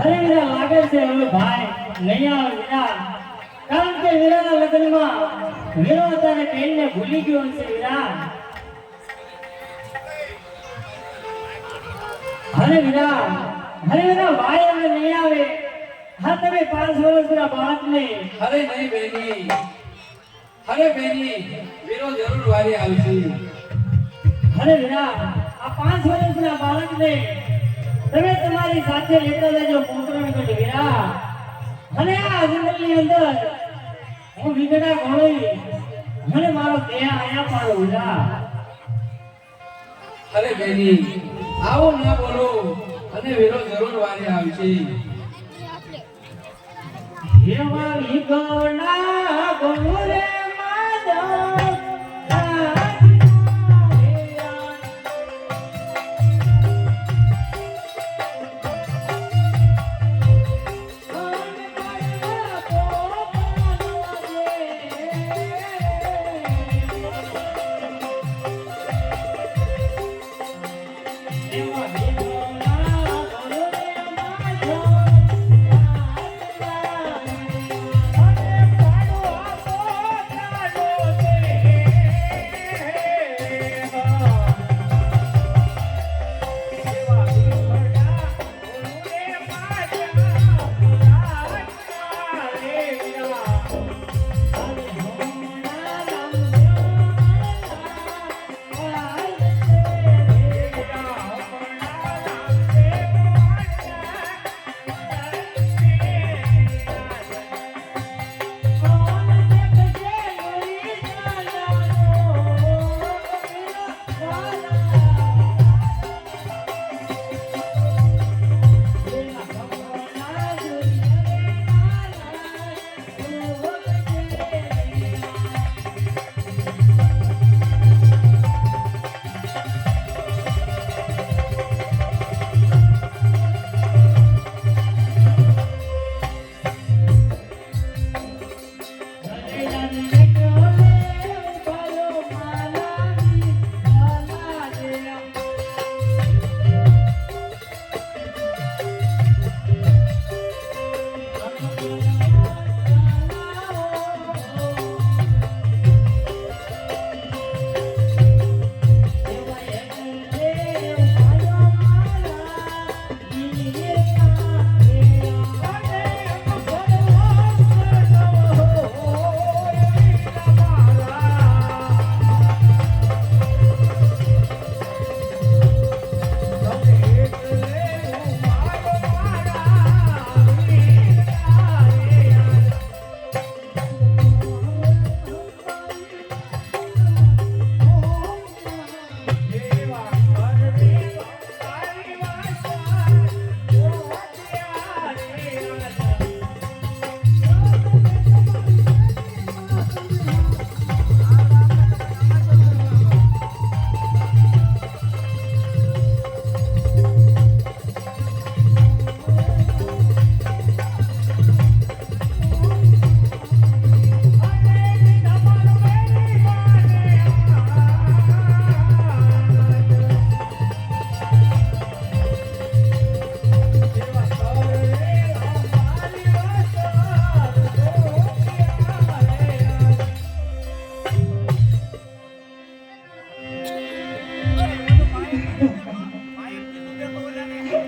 અરે વીરા લાગે છે હવે ભાઈ નહીં આવે વીરા કારણ કે વીરાના લગ્નમાં વીરો અત્યારે બેનને ભૂલી ગયો છે વીરા અરે વીરા અરે વીરા ભાઈ હવે નહીં આવે. હા તમે પાંચ વર્ષના બાળકને. અરે નહીં બેની. અરે બેની વીરો જરૂર વારી આવશે. અરે વીરા આ પાંચ વર્ષના બાળકને તમે તમારી સાથે લેતા જજો પોતરણ કહેજો વીરા અને આ જંગલની અંદર હું વિગડા ઘોડી મને મારો દેહ આયા પાડો વીરા અરે બેની આવો ના બોલો. અને વેરો જરૂર વારી આવશે. એવા વીગડા ઘોડે માધવ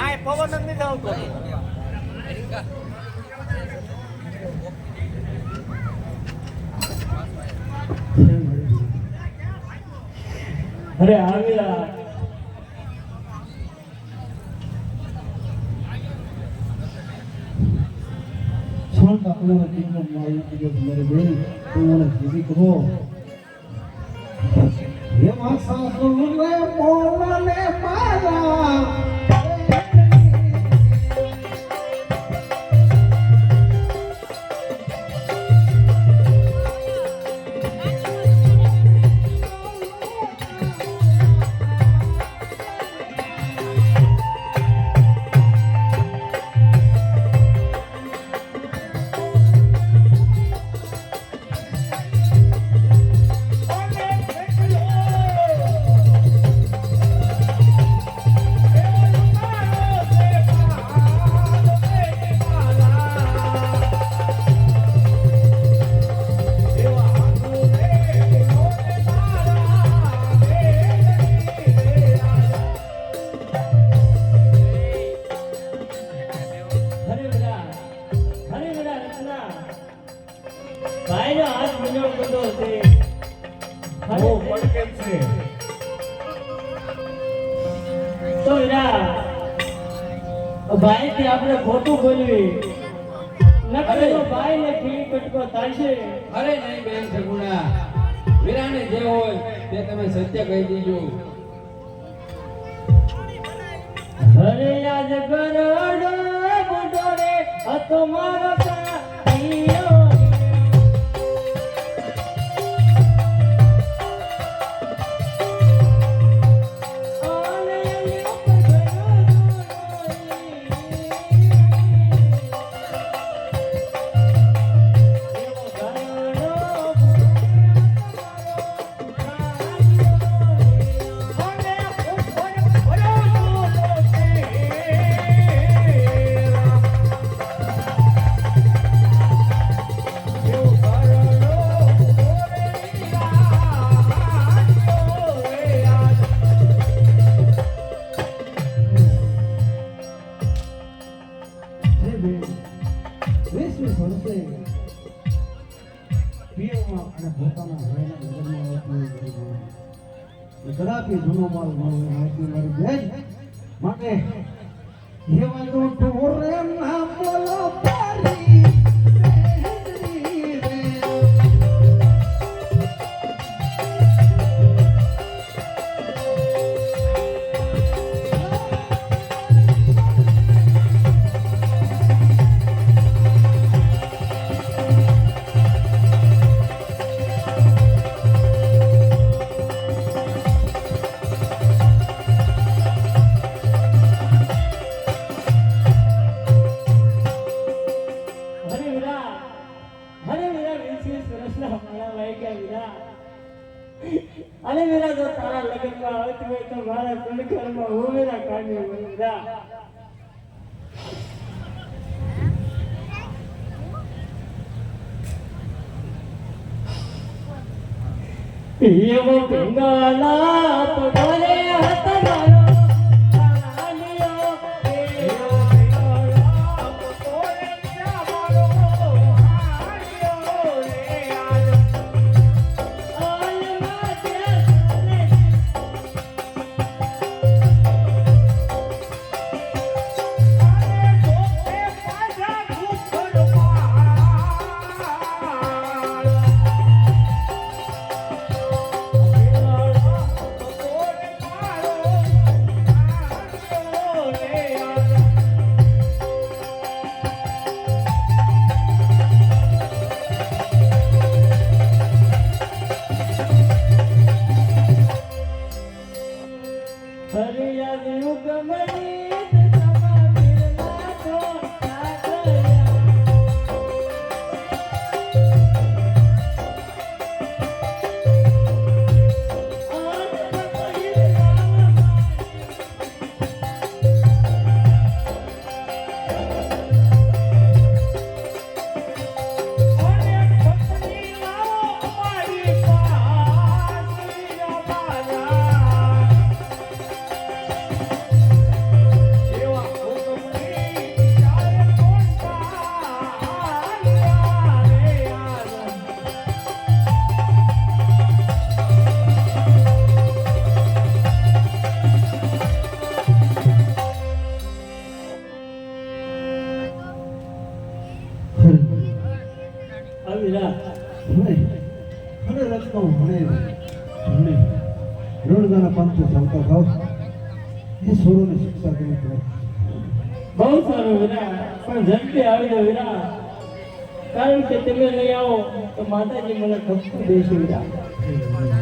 આ પવન જ નથી આવતો. અરે આવેલા છોડ આપણને તીનો મારી દીધો તમારે બેન તો મને જીવી કહો. હે માં સાસુ રે ને મારા. ભાઈ આપણે ખોટું બોલવી. નકર ભાઈ ને ખીલી કટકો થશે. અરે નહીં બેન સગુણા વીરાને જે હોય તે તમે સત્ય કહી દીજો. હરે આજ ગરડો બુડો રે હતો મારો વીસ વર્ષે અને પોતાના ભાઈના લગ્નમાં આવતું હોય જૂનો માલ ન આવતી મારી બેન. માટે એવા તો ઢોરે ના બોલો એવો પિંગલા પગલે હાથ મારો બહુ સારું વીરા પણ ઝડપી આવી જાઓ વીરા કારણ કે તમે લઈ આવો તો માતાજી મને ખપતું દેશે વીરા